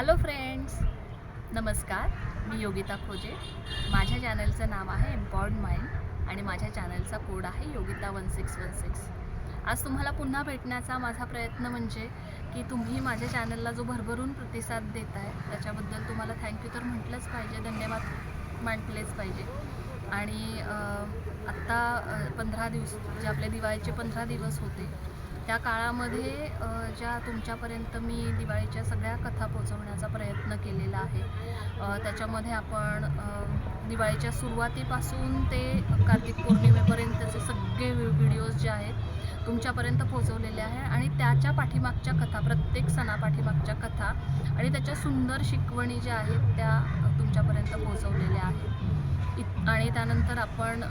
Hello friends नमस्कार. मी योगिता खोजे. माझ्या चॅनलचं नाव आहे एम्पॉर्ड माइंड आणि माझ्या चॅनलचा कोड आहे Yogita one six one six आज तुम्हाला पुन्हा भेटण्याचा माझा प्रयत्न म्हणजे की तुम्ही माझ्या चॅनलला जो भरभरून प्रतिसाद देत आहे त्याच्याबद्दल तुम्हाला थँक्यू तर म्हटलंच पाहिजे. धन्यवाद म्हटलेच पाहिजे. आणि आत्ता पंधरा दिवस जे आपले दिवाळीचे पंधरा दिवस होते त्या काळामध्ये ज्या तुमच्यापर्यंत मी दिवाळीच्या सगळ्या कथा पोचवण्याचा प्रयत्न केलेला आहे अ, त्याच्यामध्ये आपण दिवाळीच्या सुरुवातीपासून ते कार्तिक पौर्णिमेपर्यंतचे सगळे व्हिडिओज जे आहेत तुमच्यापर्यंत पोचवलेले आहे आणि त्याच्या पाठीमागच्या कथा प्रत्येक सणापाठीमागच्या कथा आणि त्याच्या सुंदर शिकवणी ज्या आहेत त्या तुमच्यापर्यंत पोचवलेल्या आहेत. इत- आणि त्यानंतर आपण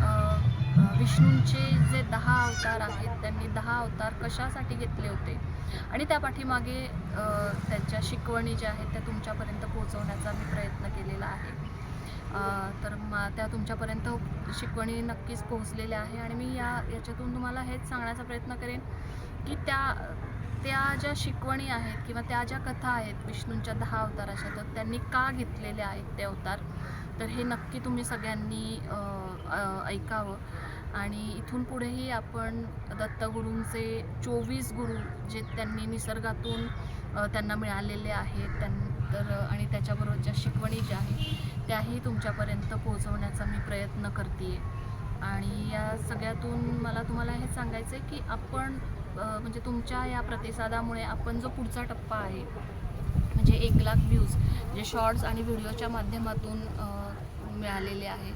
विष्णूंचे जे दहा अवतार आहेत त्यांनी दहा अवतार कशासाठी घेतले होते? आणि त्या पाठीमागे त्यांच्या शिकवणी ज्या आहेत त्या तुमच्यापर्यंत पोहोचवण्याचा मी प्रयत्न केलेला आहे. तर मा त्या तुमच्यापर्यंत शिकवणी नक्कीच पोहोचलेल्या आहे आणि मी या याच्यातून तुम्हाला हेच सांगण्याचा प्रयत्न करेन की त्या त्या ज्या शिकवणी आहेत किंवा त्या ज्या कथा आहेत विष्णूंच्या दहा अवताराच्या तर त्यांनी का घेतलेल्या आहेत ते अवतार? तर हे नक्की तुम्ही सगळ्यांनी ऐकावं. आणि इथून पुढेही आपण दत्तगुरूंचे चोवीस गुरु जे त्यांनी निसर्गातून त्यांना मिळालेले आहेत त्यां तर आणि त्याच्याबरोबर ज्या शिकवणी ज्या आहेत त्याही तुमच्यापर्यंत पोहोचवण्याचा मी प्रयत्न करते आणि या सगळ्यातून मला तुम्हाला हे सांगायचं आहे की आपण म्हणजे तुमच्या या प्रतिसादामुळे आपण जो पुढचा टप्पा आहे म्हणजे एक लाख व्ह्यूज जे शॉर्ट्स आणि व्हिडिओच्या माध्यमातून मिळालेले आहे.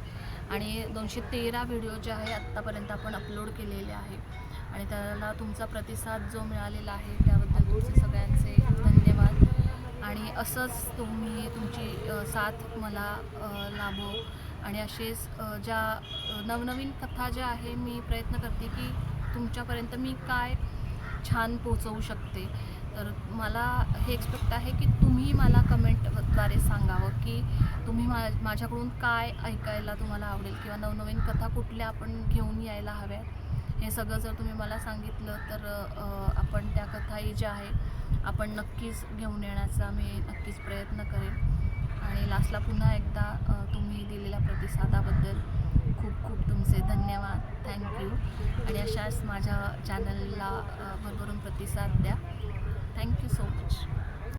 आणि दोनशे तेरा व्हिडिओ जे आहे आत्तापर्यंत आपण अपलोड केलेले आहे. आणि त्याला तुमचा प्रतिसाद जो मिळालेला आहे त्याबद्दल तुमचे सगळ्यांचे धन्यवाद. आणि असंच तुम्ही तुमची साथ मला लाभो. आणि असेच ज्या नवनवीन कथा ज्या आहे मी प्रयत्न करते की तुमच्यापर्यंत मी काय छान पोचवू शकते. तर मला हे एक्सपेक्ट आहे की तुम्ही मला कमेंटद्वारे सांगावं की तुम्ही मा माझ्याकडून काय ऐकायला तुम्हाला आवडेल किंवा नवनवीन कथा कुठल्या आपण घेऊन यायला हव्या हे सगळं जर तुम्ही मला सांगितलं तर आपण त्या कथाही ज्या आहे आपण नक्कीच घेऊन येण्याचा मी नक्कीच प्रयत्न करेन. आणि लास्टला पुन्हा एकदा तुम्ही दिलेल्या प्रतिसादाबद्दल खूप खूप तुमचे धन्यवाद. थँक्यू आणि अशाच माझ्या चॅनलला भरभरून प्रतिसाद द्या. thank you so much.